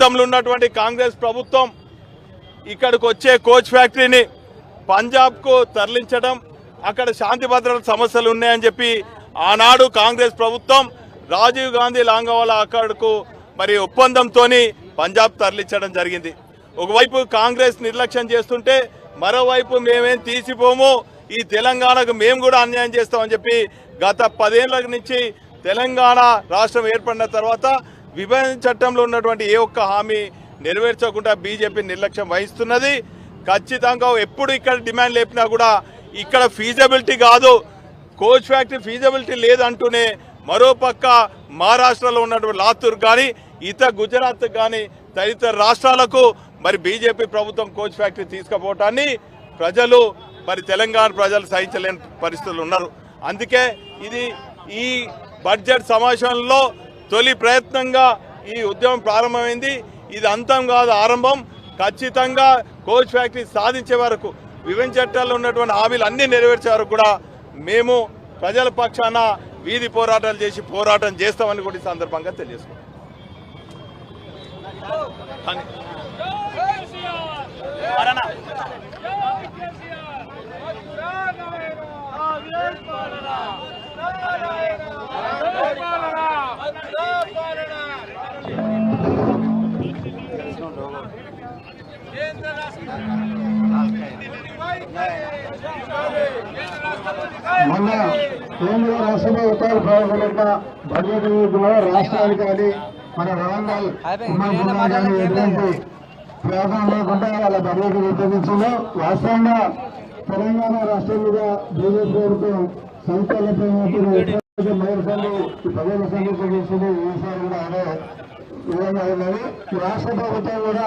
గతంలో ఉన్నటువంటి కాంగ్రెస్ ప్రభుత్వం ఇక్కడికి వచ్చే కోచ్ ఫ్యాక్టరీని పంజాబ్కు తరలించడం అక్కడ శాంతి భద్రత సమస్యలు ఉన్నాయని చెప్పి ఆనాడు కాంగ్రెస్ ప్రభుత్వం రాజీవ్ గాంధీ లాంగవాల అక్కడకు మరి ఒప్పందంతో పంజాబ్ తరలించడం జరిగింది. ఒకవైపు కాంగ్రెస్ నిర్లక్ష్యం చేస్తుంటే మరోవైపు మేమేం తీసిపోము ఈ తెలంగాణకు మేము కూడా అన్యాయం చేస్తామని చెప్పి గత పదేళ్ళ నుంచి తెలంగాణ రాష్ట్రం ఏర్పడిన తర్వాత విభజన చట్టంలో ఉన్నటువంటి ఏ ఒక్క హామీ నెరవేర్చకుండా బీజేపీ నిర్లక్ష్యం వహిస్తున్నది. ఖచ్చితంగా ఎప్పుడు ఇక్కడ డిమాండ్ లేపినా కూడా ఇక్కడ ఫీజబిలిటీ కాదు. కోచ్ ఫ్యాక్టరీ ఫీజబిలిటీ లేదంటూనే మరోపక్క మహారాష్ట్రలో ఉన్నటువంటి లాతూర్ కానీ ఇతర గుజరాత్ కానీ తదితర రాష్ట్రాలకు మరి బీజేపీ ప్రభుత్వం కోచ్ ఫ్యాక్టరీ తీసుకుపోవటాన్ని ప్రజలు మరి తెలంగాణ ప్రజలు సహించలేని పరిస్థితులు ఉన్నారు. అందుకే ఇది ఈ బడ్జెట్ సమావేశంలో తొలి ప్రయత్నంగా ఈ ఉద్యమం ప్రారంభమైంది. ఇది అంతం కాదు ఆరంభం. ఖచ్చితంగా కోచ్ ఫ్యాక్టరీ సాధించే వరకు విభజన చట్టాల్లో ఉన్నటువంటి హామీలు అన్ని నెరవేర్చే వరకు కూడా మేము ప్రజల పక్షాన వీధి పోరాటాలు చేసి పోరాటం చేస్తామని కూడా ఈ సందర్భంగా తెలియజేసుకుంటాం మొన్న కేంద్ర రాష్ట్రంలో ఉత్తర ప్రవేశపెట్టిన భగవద్గీతలో నిధుల్లో రాష్ట్రాలు కానీ మన వరంగల్ ఉమ్మడి కానీ ఎటువంటి ప్రయోజనం లేకుండా వాళ్ళ భగవద్గీత రూపొందించిందో వాస్తవంగా తెలంగాణ రాష్ట్రం బీజేపీ ప్రభుత్వం సంఖ్యలపై మేయర్ సంఘం భగవద్ సంఘం చేసింది ఈసారి కూడా అదే విధంగా ఉన్నది. రాష్ట్ర ప్రభుత్వం కూడా